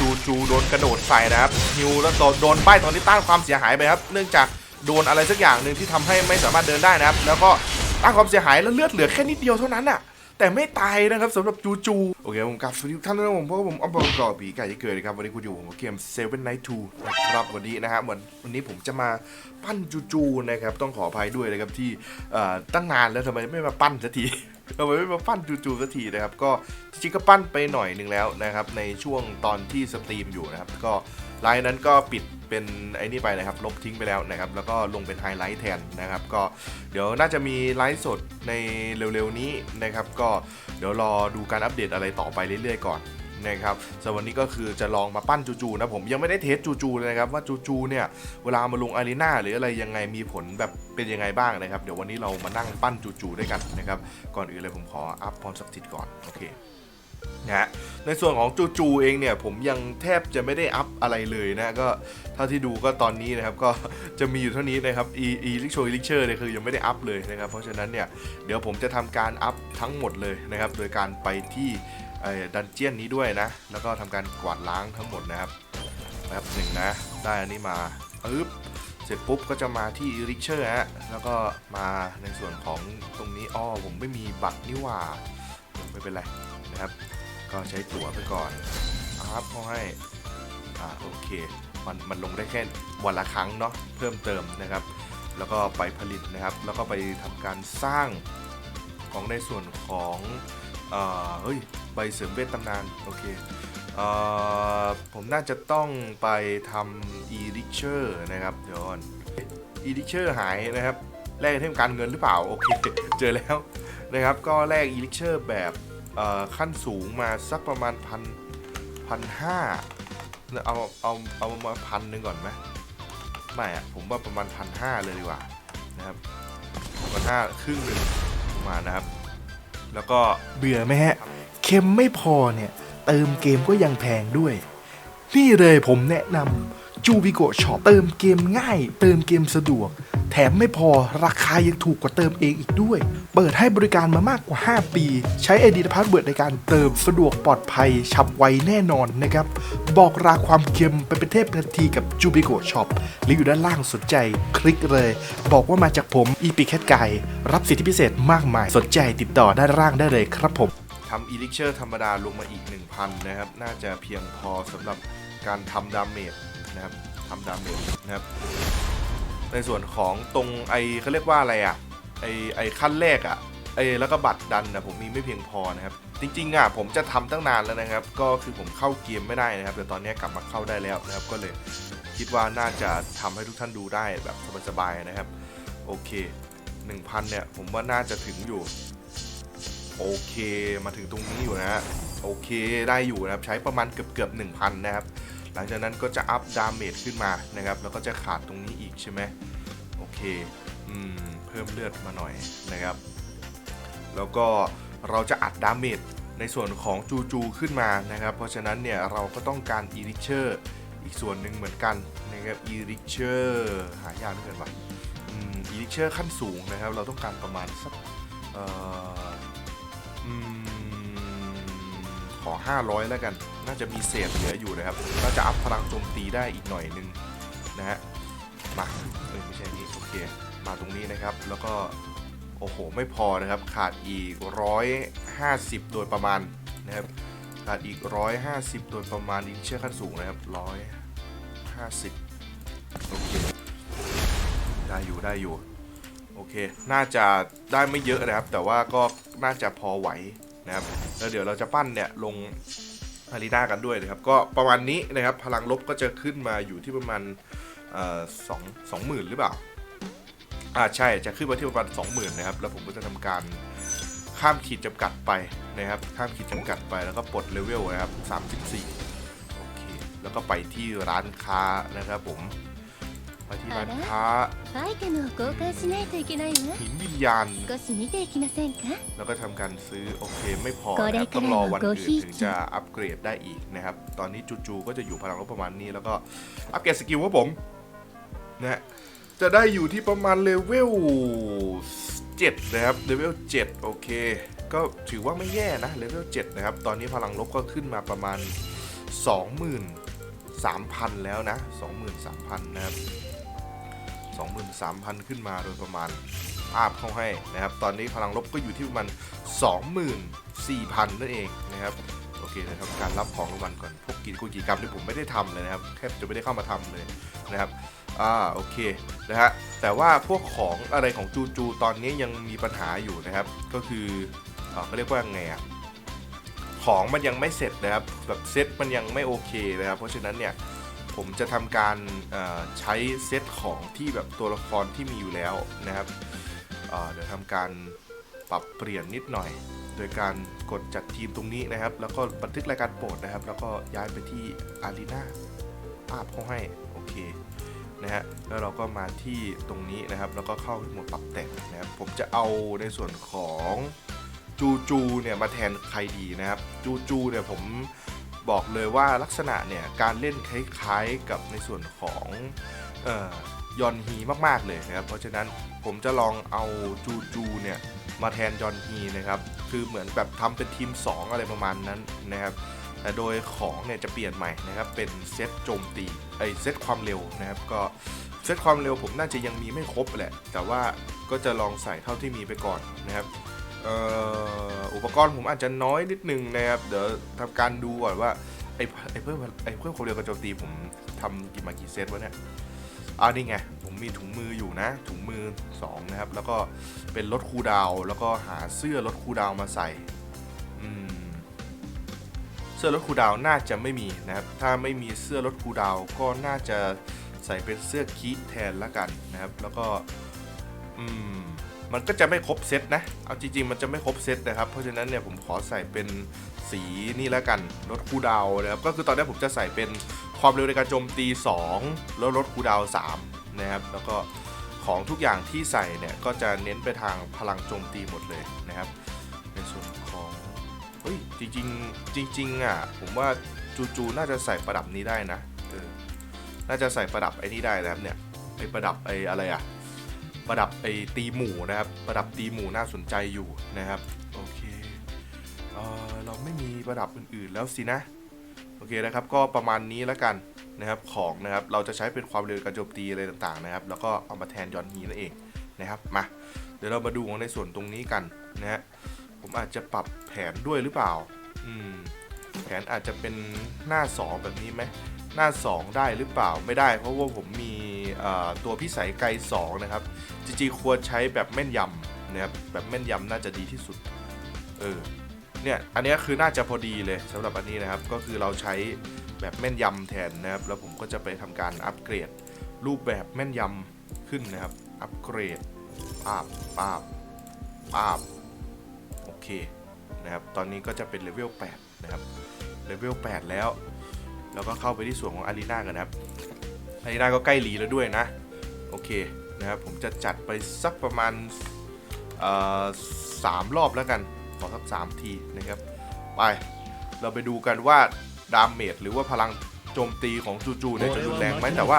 จูจูโดนกระโดดใส่นะครับฮิวแล้วโดนป้ายตอนที่ต้านความเสียหายไปครับ เนื่องจากโดนอะไรสักอย่างหนึ่งที่ทำให้ไม่สามารถเดินได้นะครับ แล้วก็ต้านความเสียหายแล้วเลือดเหลือแค่นิดเดียวเท่านั้นอะแต่ไม่ตายนะครับสำหรับจูจู โอเคผมกลับสวัสดีท่านนะผมเพราะว่าผมอัปเดตก่อปีไก่จะเกิดนะครับ วันนี้คุณอยู่ผมกับเกม Seven Night Two นะครับวันนี้นะฮะเหมือนวันนี้ผมจะมาปั้นจูจูนะครับ ต้องขออภัยด้วยนะครับที่ตั้งนานแล้วทำไมไม่มาปั้นสักที ทำไมไม่มาปั้นจูจูสักทีนะครับ ก็จริงๆก็ปั้นไปหน่อยหนึ่งแล้วนะครับ ในช่วงตอนที่สตรีมอยู่นะครับ ก็ไลน์นั้นก็ปิดเป็นไอ้นี่ไปนะครับ ลบทิ้งไปแล้วนะครับ แล้วก็ลงเป็นไฮไลท์แทนนะครับ ก็เดี๋ยวน่าจะมีไลฟ์สดในเร็วๆนี้นะครับ ก็เดี๋ยวรอดูการอัปเดตอะไรต่อไปเรื่อยๆก่อน นะครับสำหรับวันนี้ก็คือจะลองมาปั้นจูจูนะผมยังไม่ได้เทสจูจูเลยนะครับว่าจูจูเนี่ยเวลามาลงอารีนาหรืออะไรยังไงมีผลแบบเป็นยังไงบ้างนะครับ เดี๋ยววันนี้เรามานั่งปั้นจูจูด้วยกันนะครับก่อนอื่นเลยผมขออัพพรศักดิ์สิทธิ์ก่อนโอเคนะฮะในส่วนของจูจูเองเนี่ยผมยังแทบจะไม่ได้อัพอะไรเลยนะก็เท่าที่ดูก็ตอนนี้นะครับก็จะมีอยู่เท่านี้นะครับอีอีลิกโชอีลิกเชอร์เนี่ยคือยังไม่ได้อัพเลยนะครับเพราะฉะนั้นเนี่ยเดี๋ยวผมจะทำการอัพทั้งหมดเลยนะครับโดยการไปที่ ดันเจียนนี้ด้วยนะ แล้วก็ทำการกวาดล้างทั้งหมดนะครับแป๊บหนึ่งนะ ได้อันนี้มาปึ๊บเสร็จปุ๊บก็จะมาที่ริชเชอร์ฮะแล้วก็มาในส่วนของตรงนี้อ้อผมไม่มีบัตรนี่ว่าไม่เป็นไรนะครับ ก็ใช้ตั๋วไปก่อนอัพเขาให้อ่าโอเคมันมันลงได้แค่วันละครั้งเนาะเพิ่มเติมนะครับ แล้วก็ไปผลิตนะครับ แล้วก็ไปทำการสร้างของในส่วนของเอ่อเฮ้ยใบเสริมเวทตำนาน โอเคเออผมน่าจะต้องไปทำ e r i c h e r นะครับ เดี๋ยวก่อน e r i c h e r หายนะครับ แลกเทมการเงินหรือเปล่า โอเค เจอแล้วนะครับ ก็แลก e r i c h e r แบบขั้นสูงมาสักประมาณพันพันห้าเอาเอาเอามาพันหนึ่งก่อนไหมไม่อะผมว่าประมาณพันห้าเลยดีกว่านะครับพันห้าครึ่งหนึ่งมานะครับ แล้วก็เบื่อไหมฮะเค็มไม่พอเนี่ย เติมเกมก็ยังแพงด้วย นี่เลยผมแนะนำ จูบิโกช็อปเติมเกมง่าย เติมเกมสะดวก แถมไม่พอราคายังถูกกว่าเติมเองอีกด้วย เปิดให้บริการมามากกว่า 5 ปี ใช้ไอดีพาสเวิร์ดในการเติมสะดวกปลอดภัย ฉับไวแน่นอนนะครับ บอกราความเค็มไปเป็นเทพทันทีกับจูบิโกช็อปลิงก์อยู่ด้านล่างสนใจ คลิกเลย บอกว่ามาจากผมอีปีแคทไก่รับสิทธิพิเศษมากมาย สนใจติดต่อด้านล่างได้เลยครับผมทำ e l i x i r ธรรมดาลงมาอีก 1,000 นะครับ น่าจะเพียงพอสำหรับการทำดาเมจ นะครับทำดาเมจนะครับ ในส่วนของตรงไอเขาเรียกว่าอะไรอะไอไอขั้นแรกอะไอแล้วก็บัตรดันนะผมมีไม่เพียงพอนะครับ จริงๆอะผมจะทำตั้งนานแล้วนะครับ ก็คือผมเข้าเกมไม่ได้นะครับ แต่ตอนนี้กลับมาเข้าได้แล้วนะครับ ก็เลยคิดว่าน่าจะทำให้ทุกท่านดูได้แบบสบายๆนะครับ โอเค 1,000 เนี่ย ผมว่าน่าจะถึงอยู่ โอเค มาถึงตรงนี้อยู่นะฮะโอเคได้อยู่นะครับ ใช้ประมาณเกือบเกือบ1,000 นะครับ ลังจากนั้นก็จะอัพดาเมจขึ้นมานะครับ แล้วก็จะขาดตรงนี้อีกใช่ไหมโอเคอืมเพิ่มเลือดมาหน่อยนะครับ แล้วก็เราจะอัดดาเมจในส่วนของจูจูขึ้นมานะครับ เพราะฉะนั้นเนี่ยเราก็ต้องการอีริเชอร์อีกส่วนหนึ่งเหมือนกันนะครับอีริเชอร์หายากเหลือเกินว่ะอีริเชอร์ขั้นสูงนะครับ เราต้องการประมาณสักเอ่ออืม ขอ 500 แล้วกัน น่าจะมีเศษเหลืออยู่นะครับก็จะอัพพลังโจมตีได้อีกหน่อยนึงนะฮะ มาเออไม่ใช่นี้โอเค มาตรงนี้นะครับ แล้วก็ โอ้โห ไม่พอนะครับ ขาดอีก 150 โดยประมาณนะครับ ขาดอีก 150 โดยประมาณอีกเชื่อขั้นสูงนะครับ 150 โอเค ได้อยู่ได้อยู่ โอเค น่าจะได้ไม่เยอะนะครับ แต่ว่าก็น่าจะพอไหว นะครับแล้วเดี๋ยวเราจะปั้นเนี่ยลงอารีนากันด้วยนะครับก็ประมาณนี้นะครับพลังลบก็จะขึ้นมาอยู่ที่ประมาณสองสองหมื่นหรือเปล่าอ่าใช่จะขึ้นมาที่ประมาณสองหมื่นนะครับแล้วผมก็จะทำการข้ามขีดจำกัดไปนะครับ ข้ามขีดจำกัดไปแล้วก็ปลดเลเวลนะครับสามิบี่โอเคแล้วก็ไปที่ร้านค้านะครับผม ไปที่ร้านค้า アイテムを交換しないといけないわ หินวิญญาณ 少し見ていきませんか แล้วก็ทำการซื้อโอเคไม่พอ ก็ได้ นะครับต้องรอวัน ก็ อื่ ได้ นถึงจะอัปเกรดได้อีกนะครับ ตอนนี้จูๆก็จะอยู่พลังลบประมาณนี้ แล้วก็อัปเกรดสกิลครับผมนะฮะจะได้อยู่ที่ประมาณเลเวล7นะครับเลเวล7โอเค ก็ถือว่าไม่แย่นะเลเวล7นะครับ ตอนนี้พลังลบก็ขึ้นมาประมาณ 23,000 แล้วนะ 23,000 นะครับ 23,000 ขึ้นมาโดยประมาณอาบเข้าให้นะครับ ตอนนี้พลังลบก็อยู่ที่ประมาณ 24,000 นั่นเองนะครับ โอเคนะครับการรับของรางวัลก่อน พวกกิจกุกิจกรรมที่ผมไม่ได้ทำเลยนะครับ แทบจะไม่ได้เข้ามาทำเลยนะครับอ่าโอเคนะฮะแต่ว่าพวกของอะไรของจูจูตอนนี้ยังมีปัญหาอยู่นะครับ ก็คือเอ่อเขาเรียกว่าไงอะของมันยังไม่เสร็จนะครับแบบเซ็ตมันยังไม่โอเคนะครับ เพราะฉะนั้นเนี่ย ผมจะทำการใช้เซตของที่แบบตัวละครที่มีอยู่แล้วนะครับเเดี๋ยวทำการปรับเปลี่ยนนิดหน่อย โดยการกดจัดทีมตรงนี้นะครับ แล้วก็บันทึกรายการโปรดนะครับ แล้วก็ย้ายไปที่อารีนาภาพเขาให้โอเคนะฮะแล้วเราก็มาที่ตรงนี้นะครับ แล้วก็เข้าที่โหมดปรับแต่งนะครับ ผมจะเอาในส่วนของจูจูเนี่ยมาแทนใครดีนะครับ จูจูเนี่ยผม บอกเลยว่าลักษณะเนี่ยการเล่นคล้ายๆกับในส่วนของออยอนฮีมากๆเลยนะครับ เพราะฉะนั้นผมจะลองเอาจูจูเนี่ยมาแทนยอนฮีนะครับ คือเหมือนแบบทำเป็นทีม 2 อะไรประมาณนั้นนะครับแต่โดยของเนี่ยจะเปลี่ยนใหม่นะครับ เป็นเซตโจมตีไอเซตความเร็วนะครับ ก็เซตความเร็วผมน่าจะยังมีไม่ครบแหละ แต่ว่าก็จะลองใส่เท่าที่มีไปก่อนนะครับ อุปกรณ์ผมอาจจะน้อยนิดนึงนะครับ เดี๋ยวทำการดูก่อนว่าไอไอเพิ่มไอ้เพิ่มความเร็วกับโจมตีผมทำกี่มากี่เซตวะเนี่ยอ่านี่ไง ผมมีถุงมืออยู่นะ ถุงมือ 2 นะครับ แล้วก็เป็นลดคูดาวแล้วก็หาเสื้อลดคูดาวมาใส่อืมเสื้อลดคูดาวน่าจะไม่มีนะครับ ถ้าไม่มีเสื้อลดคูดาวก็น่าจะใส่เป็นเสื้อคีแทนละกันนะครับ แล้วก็อืม มันก็จะไม่ครบเซตนะ เอาจริงๆ มันจะไม่ครบเซตนะครับ เพราะฉะนั้นเนี่ยผมขอใส่เป็นสีนี่และกัน ลดคูดาวนะครับ ก็คือตอนนี้ผมจะใส่เป็นความเร็วในการโจมตี 2 แล้วลดคูดาว3นะครับ แล้วก็ของทุกอย่างที่ใส่เนี่ยก็จะเน้นไปทางพลังโจมตีหมดเลยนะครับ ในส่วนของเฮ้ยจริงๆจริงๆอะผมว่าจูจูน่าจะใส่ประดับนี้ได้นะ เออ น่าจะใส่ประดับไอ้นี่ได้นะครับเนี่ยไอ้ประดับไอ้อะไรอะ ประดับไอ้ตีหมูนะครับ ประดับตีหมูน่าสนใจอยู่นะครับโอเคเอเราไม่มีประดับอื่นๆแล้วสินะโอเคนะครับก็ประมาณนี้แล้วกันนะครับของนะครับเราจะใช้เป็นความเร็วการโจมตีอะไรต่างๆนะครับ แล้วก็เอามาแทนย้อนฮีนั่นเองนะครับมาเดี๋ยวเรามาดูของในส่วนตรงนี้กันนะฮะผมอาจจะปรับแผนด้วยหรือเปล่าอืมแผนอาจจะเป็นหน้า 2 แบบนี้ไหมหน้า 2 ได้หรือเปล่าไม่ได้ เพราะว่าผมมี ตัวพิสัยไกล2นะครับจริงๆควรใช้แบบแม่นยำนะครับแบบแม่นยำน่าจะดีที่สุดเออเนี่ยอันนี้คือน่าจะพอดีเลยสำหรับอันนี้นะครับก็คือเราใช้แบบแม่นยำแทนนะครับแล้วผมก็จะไปทำการอัปเกรด รูปแบบแม่นยำขึ้นนะครับอัปเกรดปาบปาบปาบโอเคนะครับตอนนี้ก็จะเป็นเลเวล8นะครับเลเวล8แล้ว แล้วก็เข้าไปที่ส่วนของอารีนากันนะครับ อารีนาก็ใกล้หลีแล้วด้วยนะ โอเคนะครับผมจะจัดไปสักประมาณสามรอบแล้วกันขอสักสามทีนะครับ ไปเราไปดูกันว่าดาเมจหรือว่าพลังโจมตีของจูจูเนี่ยจะรุนแรงไหมแต่ว่า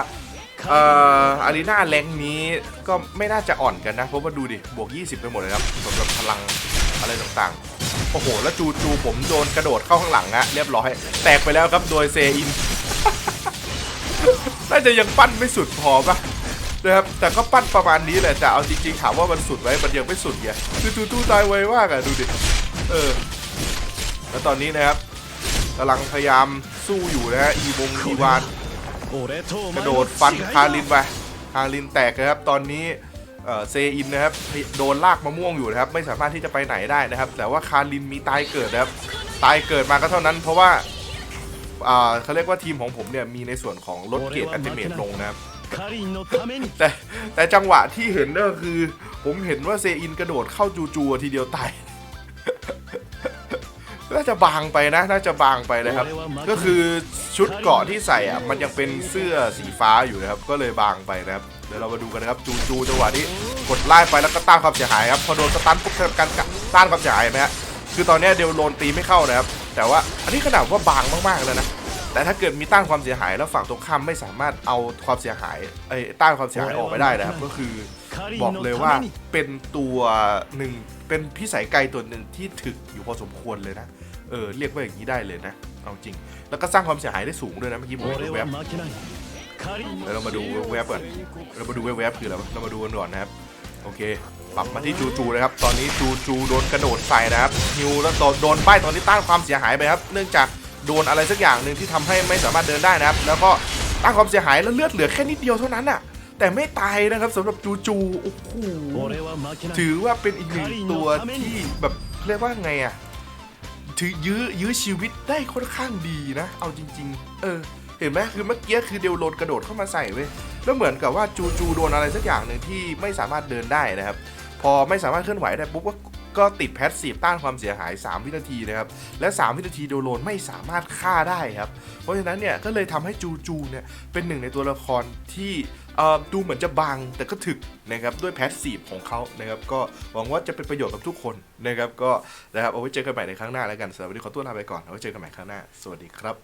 เอ่ออารีนาแรงนี้ก็ไม่น่าจะอ่อนกันนะ เพราะว่าดูดิ บวก 20 ไปหมดเลยครับสำหรับพลังอะไรต่างๆ โอ้โห แล้วจูจูผมโดนกระโดดเข้าข้างหลังอะเรียบร้อย แตกไปแล้วครับโดยเซอิน น่าจะยังปั้นไม่สุดพอปะนะครับแต่ก็ปั้นประมาณนี้แหละแต่เอาจริงๆถามว่ามันสุดไหมมันยังไม่สุดไงคือจูจูตายไวมากอะดูดิเออแล้วตอนนี้นะครับกำลังพยายามสู้อยู่นะฮะอีวงอีวานกระโดดฟันคารินไปคารินแตกนะครับ ตอนนี้เอ่อเซอินนะครับโดนลากมะม่วงอยู่นะครับ ไม่สามารถที่จะไปไหนได้นะครับ แต่ว่าคารินมีตายเกิดนะครับ ตายเกิดมาก็เท่านั้น เพราะว่า เขาเรียกว่าทีมของผมเนี่ยมีในส่วนของลดเกียร์อัติเมตลงนะครับแต่แต่จังหวะที่เห็นก็คือ ผมเห็นว่าเซอินกระโดดเข้าจูจูทีเดียวตายน่าจะบางไปนะน่าจะบางไปนะครับ ก็คือชุดเกาะที่ใส่อะมันยังเป็นเสื้อสีฟ้าอยู่นะครับ ก็เลยบางไปนะครับเดี๋ยวเรามาดูกันนะครับจูจูจังหวะนี้กดไล่ไปแล้วก็ต้านความเสียหายครับพอโดนสตันปุ๊บการต้านความเสียหายไหมฮะคือตอนนี้เดวโลนตีไม่เข้านะครับ แต่ว่าอันนี้ขนาดว่าบางมากๆแล้วนะแต่ถ้าเกิดมีต้านความเสียหายแล้วฝั่งตรงข้ามไม่สามารถเอาความเสียหายไอ้ต้านความเสียหายออกไปได้นะครับ ก็คือบอกเลยว่าเป็นตัวหนึ่งเป็นพิสัยไกลตัวหนึ่งที่ถึกอยู่พอสมควรเลยนะเออเรียกว่าอย่างนี้ได้เลยนะเอาจริง แล้วก็สร้างความเสียหายได้สูงด้วยนะเมื่อกี้ผมดูแวบเดี๋ยวเรามาดูแวบก่อนเรามาดูแวบคืออะไรเรามาดูกันก่อนนะครับโอเค ปรับมาที่จูจูนะครับ ตอนนี้จูจูโดนกระโดดใส่นะครับฮิวแล้วโดนป้ายตอนนี้ต้านความเสียหายไปครับ เนื่องจากโดนอะไรสักอย่างหนึ่งที่ทำให้ไม่สามารถเดินได้นะครับ แล้วก็ต้านความเสียหายแล้วเลือดเหลือแค่นิดเดียวเท่านั้นอะ แต่ไม่ตายนะครับสำหรับจูจูโอ้โหถือว่าเป็นอีกหนึ่งตัวที่แบบเรียกว่าไงอะถือยื้อยื้อชีวิตได้ค่อนข้างดีนะ เอาจริง ๆ เออ เห็นไหมคือเมื่อกี้คือเดียวโลนกระโดดเข้ามาใส่เว้ยแล้วเหมือนกับว่าจูจูโดนอะไรสักอย่างหนึ่งที่ไม่สามารถเดินได้นะครับ พอไม่สามารถเคลื่อนไหวได้ปุ๊บก็ก็ติดแพสซีฟต้านความเสียหาย 3 วินาทีนะครับ และ 3 วินาทีเดโลนไม่สามารถฆ่าได้ครับ เพราะฉะนั้นเนี่ยก็เลยทำให้จูจูเนี่ยเป็นหนึ่งในตัวละครที่ดูเหมือนจะบางแต่ก็ถึกนะครับด้วยแพสซีฟของเขานะครับก็หวังว่าจะเป็นประโยชน์กับทุกคนนะครับก็นะครับเอาไว้เจอกันใหม่ในครั้งหน้าแล้วกันสำหรับวันนี้ขอตัวลาไปก่อนเอาไว้เจอกันใหม่ครั้งหน้า สวัสดีครับ